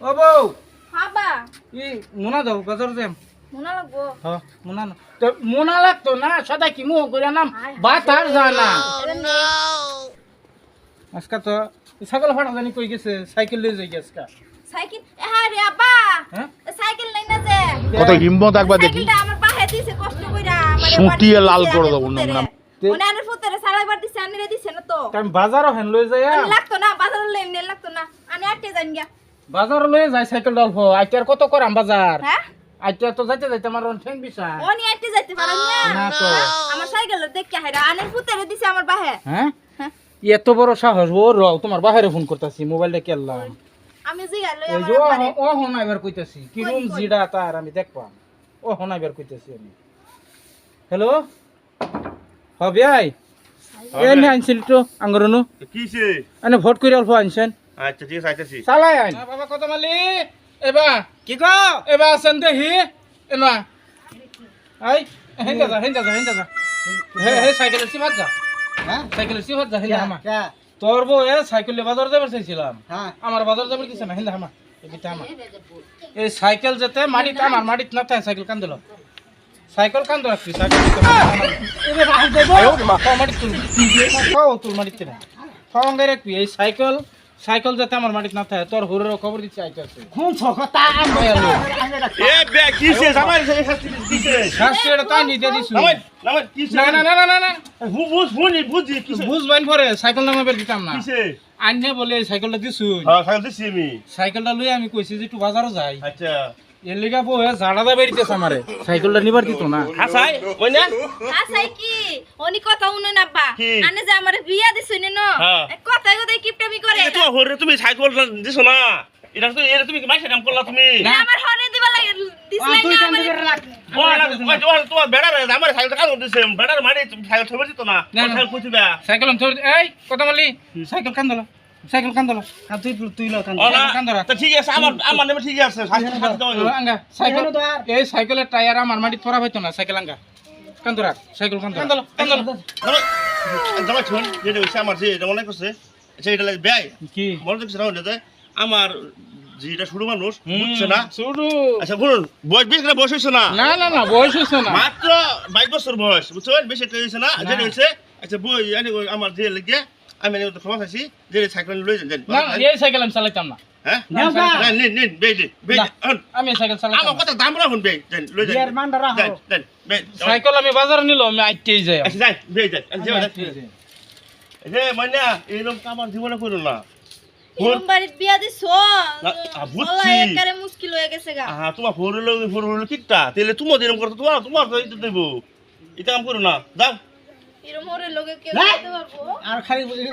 ও বউ। হাবা ই মোনা দাও বাজার যাম মনে লাগবো। হ মোনা তো মোনা লাগতো না? সদাই কি মুহ করে নাম? বাত আর যায় না আজকে তো ছাগল ফাটা জানি কই গেছে সাইকেল লয়ে যাই আজকে। সাইকেল? হ্যাঁ রে আব্বা। হ্যাঁ? সাইকেল নাই না যে। কত হিম্মত একবার দেখি। সাইকেলটা আমার বাহে দিছে কষ্ট কইরা। আমারে সুটিয়ে বাড়ি লাল করে সালাইবার দিছে আনিরে দিছে না তো। আমি বাজারও হেন লয়ে যাই লাগতো না বাজারে লই এমনি লাগতো না। আনি আটকে যান গিয়া। বাজার লয়ে যাই সাইকেল অল্প আইটার কত করাম বাজার? হ্যাঁ? আইটা তো যাইতে যাইতে আমার ঠেং বিষয়। ও নি আটকে যাইতে পারেন না। না তো। আমার সাইকেল দেখে হাইরা আনের পুতেরে দিছে আমার বাহে। হ্যাঁ? হ্যাঁ? এত বড় সাহস ও র তোমার বাহিরে ফোন করতেছি মোবাইলটা কেলাম। আমি জিগা লই ও ও হোনা এবার কইতাছি কি রুম? জিডা তার আমি দেখবাম। ও হোনা এবার কইতাছি আমি। হ্যালো? হবে আই? এ নে আনছিল তো আঙ্গরনু। কিসে? আনে ভোট করে অল্প আনছেন। আচ্ছা ঠিক আছে আইতেছি। চালাই আইন। বাবা কত মালি এবা। কি কো এবা আছেন দেহি এনা। আই হেন্দা যা হেন্দা যা হেন্দা যা। হে হে সাইকেলের সিমাত যা। হ্যাঁ? সাইকেলের সিমাত যা হেন্দা হামা। তোর বউ এ সাইকেলে বাজার যাবার চাইছিলাম। আমার বাজার যাবার দিছে না হেন্দা হামা। এবিটা হামা। এই সাইকেল যেতে মাটিতে আমার মাটিতে না থাকে সাইকেল কান দিল। সাইকেল কান রাখছি সাইকেল মাটিতে তুল মাটিতে না গাই রাখবি এই সাইকেল সাইকেল যাতে আমার মাটিতে না থাকে তোর হুরের খবর দিচ্ছে আইতে আছে এ বে শাস্তি এটা তাই নিতে দিছু। কিসে না না না না না না। বুঝ বুঝ বুঝি বুঝি কিসে বুঝ বাইন পরে সাইকেল নামে বের দিতাম না। কিসে আইনে বলে সাইকেলটা দিছু হ্যাঁ সাইকেল দিছি আমি। সাইকেলটা লই আমি কইছি যে একটু বাজারও যাই। আচ্ছা। এর লিগা বউ ঝাড়া বেরিতেছে আমারে। সাইকেলটা নিবার দিত না। হাসাই ওই না আসাই কি? অনি কথা উনো না বা কি? আনে যে আমার বিয়া দিছনি ন হ্যাঁ। কথা কথা কিপটামি করে এ হরে তুমি সাইকেল দিছো না। এটা তো এটা তুমি মাইসা কাম করলা তুমি। না। আমার হরে দিবা লাগে তুই না কান আমার। দিকে রাখ। ও না ওই তোমার তোমার বেড়া আমার সাইকেল কাম দিছে। বেড়ার মারি সাইকেল ছবি দিত না না, না। সাইকেল কইছিবা সাইকেল আমি ধরে। এই কত মালি সাইকেল কান দিল সাইকেল কান দিল তুই তুই ল কান ও না কান ধরা। তা ঠিক আছে আমার আমার নেবে ঠিক আছে আঙ্গা সাইকেল এই সাইকেলের টায়ার আমার মাটি পরা হইতো না সাইকেল আঙ্গা। কান ধরা সাইকেল কান ধরা। কান ধরা জামাই শুন যেটা হইছে আমার যে এটা মনে করছে আচ্ছা এটা লাগে ব্যয়। কি? মনে দেখছে না ওটাতে আমার যেটা শুরু মানুষ বুঝছে না। শুরু। আচ্ছা বলুন বয়স বেশি করে বয়স হয়েছে না? না না না বয়স হইছে না। মাত্র বাইশ বছর বয়স বুঝছেন? বেশি একটা হয়েছে না? না। যেটা হয়েছে আচ্ছা বই আমার যে লেগে আমি এনে ক্ষমা চাইছি যে সাইকেল লই যান না এই সাইকেল আমি চালাইতাম না। হ্যাঁ? না, না। না। নিন নিন বেই দিন বেই আমি সাইকেল চালাইতাম আমার না। কথা দাম রাখুন বেই যান। লই যান যান যান বেই সাইকেল আমি বাজারে নিল আমি আইতেই যাই। আচ্ছা যাই বেই যাই। যে মাইনা এরকম কাম আমার জীবনে করো না। তোমার ফোর হলো ফোর হলো কিটা তাহলে তোমার দিন করতো তোমার তোমার তো এটা দেবো। এটা কাম করো না যাও। আর খালি বুঝি